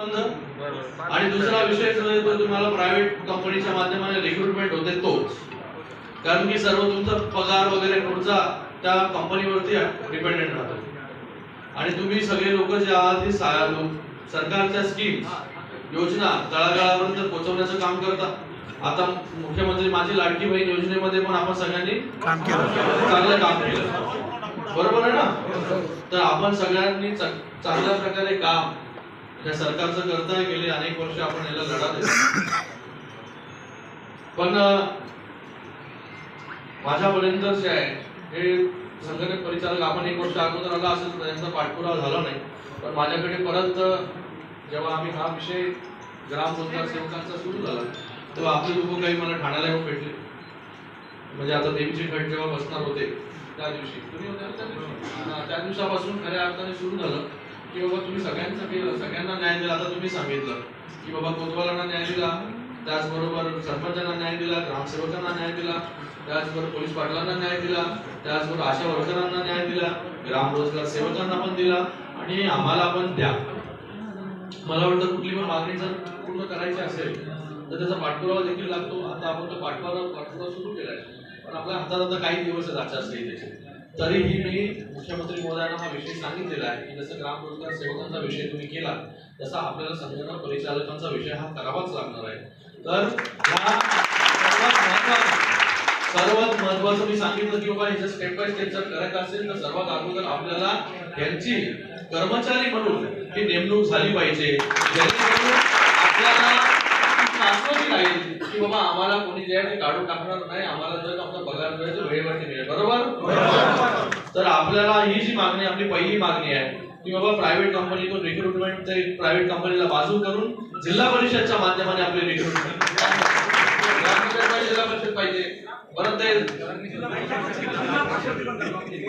आणि दुसरा विषय तो तुम्हाला प्रायव्हेट कंपनीच्या माध्यमाने रिक्रुटमेंट होते तोच. कारण की सर्व तुमचा पगार वगैरे पुढचा त्या कंपनीवरती डिपेंडेंट राहतो. आणि तुम्ही सगळे लोक जे आहात लो- सरकारच्या स्कीम योजना तळागाळापर्यंत पोहोचवण्याचं काम करतात आता मुख्यमंत्री माझी लाडकी बहीण योजनेमध्ये पण आपण सगळ्यांनी काम केलं. चांगलं काम केलं. बरोबर आहे ना? तर आपण सगळ्यांनी चांगल्या प्रकारे काम या सरकारचं करताय गेले अनेक वर्ष आपण याला लढा देतो. पण माझ्यापर्यंत जे आहे हे संघटक परिचालक आपण एक वर्ष अगोदर आला असेल तर त्यांचा पाठपुरावा झाला नाही. पण माझ्याकडे परत जेव्हा आम्ही हा विषय ग्राम रोजगार सेवकांचा सुरू झाला तेव्हा आपले लोक काही मला ठाण्याला येऊन भेटले. म्हणजे आता देवीचे घट जेव्हा बसणार होते त्या दिवशी. तुम्ही होते त्या दिवशी? त्या दिवसापासून खऱ्या अर्थाने सुरू झालं. की बाबा तुम्ही सगळ्यांचं केलं सगळ्यांना न्याय दिला आता तुम्ही सांगितलं की बाबा कोतवालांना न्याय दिला त्याचबरोबर सरपंचांना न्याय दिला ग्रामसेवकांना न्याय दिला त्याचबरोबर पोलीस पाटलांना न्याय दिला त्याचबरोबर आशा वर्करांना न्याय दिला ग्रामरोजगार सेवकांना पण दिला आणि आम्हाला पण द्या. मला वाटतं कुठली पण मागणी जर पूर्ण करायची असेल तर त्याचा पाठपुरावा देखील लागतो. आता आपण तो पाठपुरावा पाठपुरावा सुरू केलाय. पण आपल्या हातात आता काही दिवस आहेत आचारसंहितेचे. तरीही मी मुख्यमंत्री महोदयांना हा विषय सांगितलेला आहे की जसं ग्रामरोजगार सेवकांचा विषय तुम्ही केला तसा आपल्याला संघटना परिचालकांचा विषय हा करावाच लागणार आहे. तर सर्वात महत्त्वाचं महत्वाचं मी सांगितलं की बाबा ह्याचं स्टेप बाय स्टेप जर करत असेल तर सर्वात अगोदर आपल्याला यांची कर्मचारी म्हणून ही नेमणूक झाली पाहिजे. जेणेकरून आपल्याला शाश्वती की बाबा आम्हाला कोणी जे आहे ते काढून टाकणार नाही आम्हाला जर आमचा पगार जो आहे तो वेळेवरती मिळेल. बरोबर? तर आपल्याला ही जी मागणी आपली पहिली मागणी आहे की बाबा प्रायव्हेट कंपनीतून रिक्रुटमेंट ते प्रायव्हेट कंपनीला बाजू करून जिल्हा परिषदच्या माध्यमाने आपले रिक्रुटमेंट पाहिजे जिल्हा परिषद पाहिजे. परत ते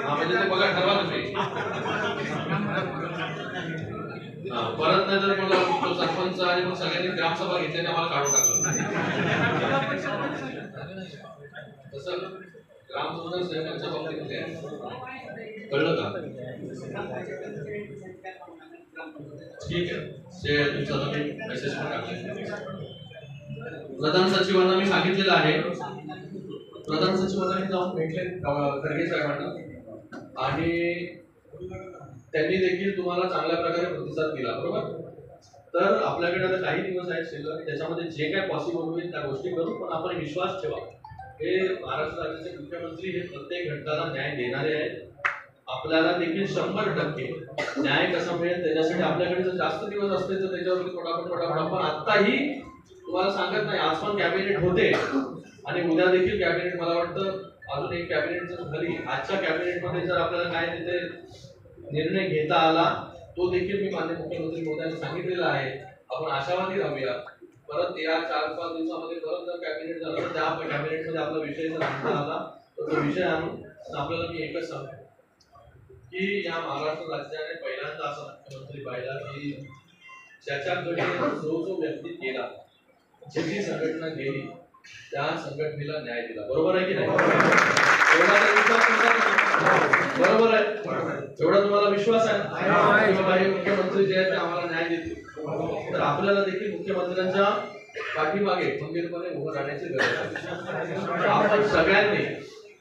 म्हणजे ते बघा ठरवा तुम्ही परत नाही तर मला तो सरपंच आणि मग सगळ्यांनी ग्रामसभा घेतल्याने आम्हाला काढून टाकलं. तसं ग्राम रोजगार सेवकांच्या बाबतीमध्ये आहे. कळलं का? ठीक आहे. ते तुमचा तुम्ही मेसेज पण टाकले प्रधान सचिवांना मी सांगितलेलं आहे. प्रधान सचिवांना जाऊन भेटले खरगे साहेबांना आणि त्यांनी देखील तुम्हाला चांगल्या प्रकारे प्रतिसाद दिला बरोबर? तर आपल्याकडे आता काही दिवस आहेत शिल्लक त्याच्यामध्ये जे काय पॉसिबल होईल त्या गोष्टी करू पण आपण विश्वास ठेवा. हे महाराष्ट्र राज्याचे मुख्यमंत्री हे प्रत्येक घटकाला न्याय देणारे आहेत. आपल्याला देखील शंभर टक्के न्याय कसा मिळेल त्याच्यासाठी आपल्याकडे जर जास्त दिवस असते तर त्याच्यावरती थोडाफार थोडाफार पण आत्ताही तुम्हाला सांगत नाही आज पण कॅबिनेट होते. आणि उद्या देखील कॅबिनेट मला वाटतं अजून एक कॅबिनेट जर झाली आजच्या कॅबिनेटमध्ये जर आपल्याला काय तिथे निर्णय घेता आला तो देखील मी मान्य मुख्यमंत्री मोदयांना सांगितलेला आहे. आपण आशावादी राहूया. परत या चार पाच दिवसामध्ये परत जर कॅबिनेट झालं तर त्या कॅबिनेटमध्ये आपला विषय जर आणता आला तर तो विषय आणून आपल्याला मी एकच सांगतो. की या महाराष्ट्र राज्याने पहिल्यांदा असा मुख्यमंत्री पाहिला की ज्याच्याकडे जो जो व्यक्ती गेला जी जी संघटना गेली त्या संघटनेला न्याय दिला. बरोबर आहे की नाही? बरोबर आहे. एवढा तुम्हाला विश्वास आहे हे मुख्यमंत्री जे आहेत ते आम्हाला न्याय देतील. तर आपल्याला देखील मुख्यमंत्र्यांच्या पाठीमागे खंबीरपणे उभं राहण्याची गरज आहे. आपण सगळ्यांनी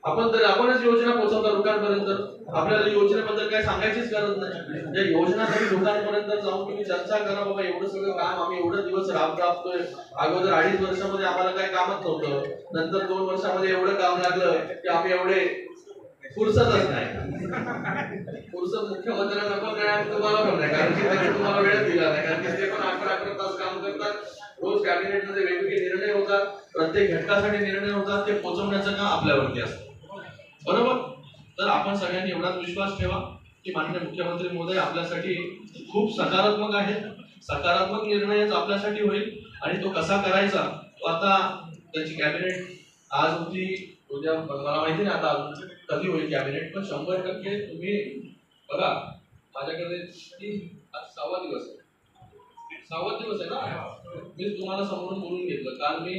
आपण तर आपणच योजना पोहोचवता लोकांपर्यंत आपल्याला योजनेबद्दल काय सांगायचीच गरज नाही. या योजना तरी लोकांपर्यंत जाऊन तुम्ही चर्चा करा बाबा एवढं सगळं काम आम्ही एवढं दिवस राब राबतोय अगोदर अडीच वर्षामध्ये आम्हाला काय कामच नव्हतं. नंतर दोन वर्षामध्ये एवढं काम लागलं की आम्ही एवढे फुरसतच नाही. फुरसत मुख्यमंत्र्यांना पण नाही तुम्हाला पण नाही कारण की त्यांनी तुम्हाला वेळ दिला नाही. कारण की ते पण अकरा अकरा तास काम करतात. रोज कॅबिनेटमध्ये वेगवेगळे निर्णय होतात. प्रत्येक घटकासाठी निर्णय होतात. ते पोहोचवण्याचं काम आपल्यावरती असतं. बरोबर? तर आपण सगळ्यांनी एवढाच विश्वास ठेवा की माननीय मुख्यमंत्री महोदय आपल्यासाठी खूप सकारात्मक आहेत. सकारात्मक निर्णयच आपल्यासाठी होईल आणि तो कसा करायचा तो आता त्याची कॅबिनेट आज होती. उद्या मला माहिती नाही आता कधी होईल कॅबिनेट पण शंभर टक्के तुम्ही बघा माझ्याकडे आज सहावा दिवस आहे. सहावा दिवस आहे ना? मी तुम्हाला समोरून बोलून घेतलं. काल मी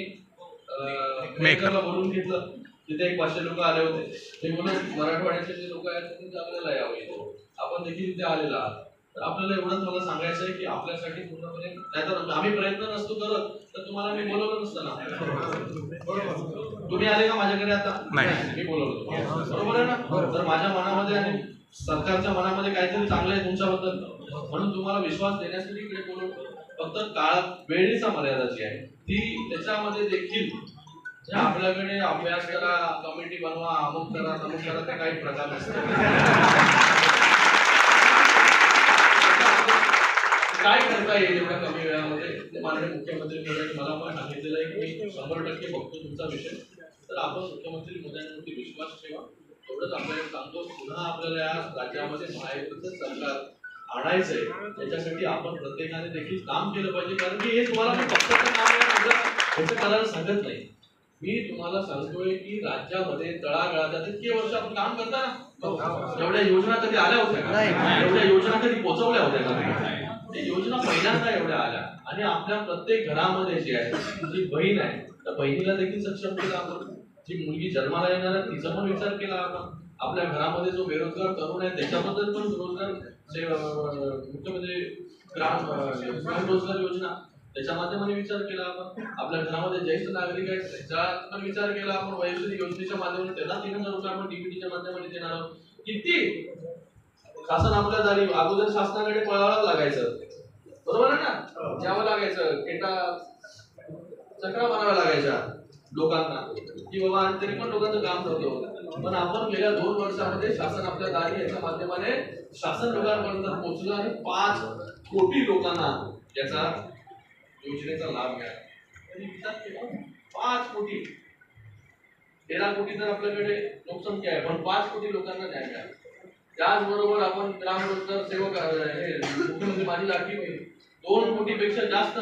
बोलून घेतलं. तिथे एक पाचशे लोक आले होते. ते बोलत मराठवाड्याचे जे लोक आहेत ते आपल्याला यावं इथे आपण देखील इथे आलेला आहात. तर आपल्याला एवढंच मला सांगायचं आहे की आपल्यासाठी पूर्णपणे नाहीतर आम्ही प्रयत्न नसतो करत तर तुम्हाला मी बोलवलं नसतं ना. तुम्ही आले का माझ्याकडे आता. मी बोलवलं. बरोबर आहे ना? तर माझ्या मनामध्ये आणि सरकारच्या मनामध्ये काहीतरी चांगलं आहे तुमच्याबद्दल. म्हणून तुम्हाला विश्वास देण्यासाठी इकडे बोलवतो. फक्त काळ वेळेचा मर्यादाची आहे ती त्याच्यामध्ये देखील जे आपल्याकडे अभ्यास करा कमिटी बनवा अमुक करा तमुक करा ते काही प्रकार नसतात. काय करता येईल एवढ्या कमी वेळामध्ये? ते माननीय मुख्यमंत्री महोदयांनी मला पण सांगितलेलं आहे की मी शंभर टक्के बघतो तुमचा विषय. तर आपण मुख्यमंत्री मोदयांवरती विश्वास ठेवा. एवढंच आपल्याला सांगतो पुन्हा आपल्याला या राज्यामध्ये महायुतीचं सरकार आणायचंय त्याच्यासाठी आपण प्रत्येकाने देखील काम केलं पाहिजे. कारण की हे तुम्हाला मी पक्षाचं काम आहे करायला सांगत नाही. मी तुम्हाला सांगतोय की राज्यामध्ये तळागाळात इतके वर्ष आपण काम करता ना. एवढ्या योजना कधी आल्या होत्या का? एवढ्या योजना कधी पोहोचवल्या होत्या का? योजना पहिल्यांदा एवढ्या आल्या. आणि आपल्या प्रत्येक घरामध्ये जी आहे जी बहीण आहे त्या बहिणीला देखील सक्षम केलं आपण. जी मुलगी जन्माला येणार आहे तिचा पण विचार केला आपण. आपल्या घरामध्ये जो बेरोजगार तरुण आहे त्याच्याबद्दल पण रोजगार जे, अं, मुख्यमंत्री ग्राम अं, स्वयंरोजगार योजना त्याच्या माध्यमाने विचार केला आपण. आपल्या घरामध्ये ज्येष्ठ नागरिक आहेत त्याचा पण विचार केला आपण. वयोश्री योजनेच्या माध्यमाने त्यांना तीन हजार रुपये आपण डीबीटीच्या माध्यमाने देणार आहोत. किती? शासन आपल्या दारी अगोदर शासनाकडे पळावं लागायचं. बरोबर आहे ना? द्यावं लागायचं. केटा चक्रा माराव्या लागायच्या लोकांना. की बाबा आणि तरी पण लोकांचं काम करतो पण आपण गेल्या दोन वर्षामध्ये शासन आपल्या दारी याच्या माध्यमाने शासन लोकांपर्यंत पोहोचलं आणि पाच कोटी लोकांना याचा योजनेचा लाभ मिळाला त्यांनी विचार केला पाच कोटी. तेरा कोटी तर आपल्याकडे लोकसंख्या आहे पण पाच कोटी लोकांना न्याय मिळाला त्याचबरोबर आपण ग्रामरोजगार सेवक मुख्यमंत्री माझी लाडकी बहीण. दोन कोटीपेक्षा जास्त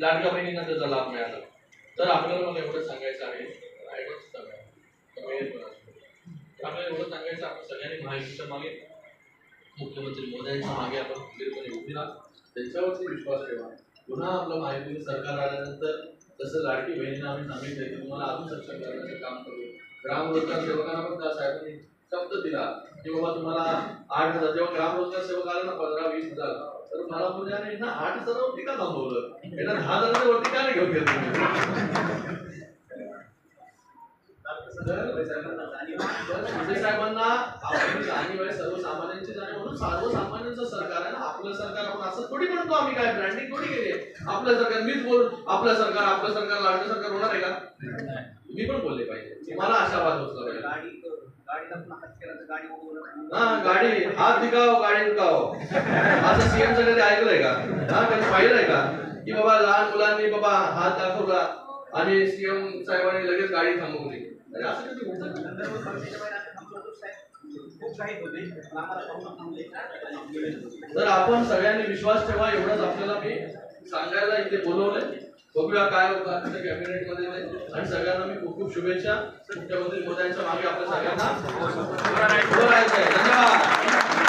लाडक्या बहिणींना त्याचा लाभ मिळाला. तर आपल्याला मला एवढं सांगायचं आहे तर आपल्याला एवढं सांगायचं आपण सगळ्यांनी माहितीच्या मागे. मुख्यमंत्री मोदयांच्या मागे आपण खंबीरपणे उभी राहा. त्यांच्यावरती विश्वास ठेवा. पुन्हा आपलं माहिती सरकार आल्यानंतर जसं लाडकी बहिणींना आम्ही सांगितलं की तुम्हाला अजून सक्षम करण्याचं काम करू. ग्राम रोजगार सेवकांना पण त्या साहेबांनी शब्द दिला की बाबा तुम्हाला आठ हजार जेव्हा ग्राम रोजगार सेवक आला ना पंधरा वीस हजार तर मला बोलले यांना आठ हजारावरती का थांबवलं? यांना दहा हजाराच्या वरती का नाही घेऊन गेलं साहेबांना आपली जाणीव आहे सर्वसामान्यांची जाणीव म्हणून सर्वसामान्यांचं सरकार आहे ना आपलं सरकार आपण म्हणतो आम्ही काय ब्रँडिंग थोडी केली. आपलं सरकार मीच बोल आपलं सरकार आपलं सरकार लाडकं सरकार होणार आहे का? तुम्ही पण बोलले पाहिजे. तुम्हाला आशावाद बसला पाहिजे हा गाडी हात दिखाओ गाडी दिखाओ असं सीएम कधी ऐकलंय का? हा कधी पाहिलंय का? की बाबा लहान मुलांनी बाबा हात दाखवला आणि सीएम साहेबांनी लगेच गाडी थांबवली. अरे असं कधी होतं? तर आपण सगळ्यांनी विश्वास ठेवा एवढंच आपल्याला मी सांगायला इथे बोलवलंय. बघूया काय होतं आजच्या कॅबिनेटमध्ये ते. आणि सगळ्यांना मी खूप खूप शुभेच्छा. मुख्यमंत्री मोदयांच्या मागे आपल्या सगळ्यांना. धन्यवाद.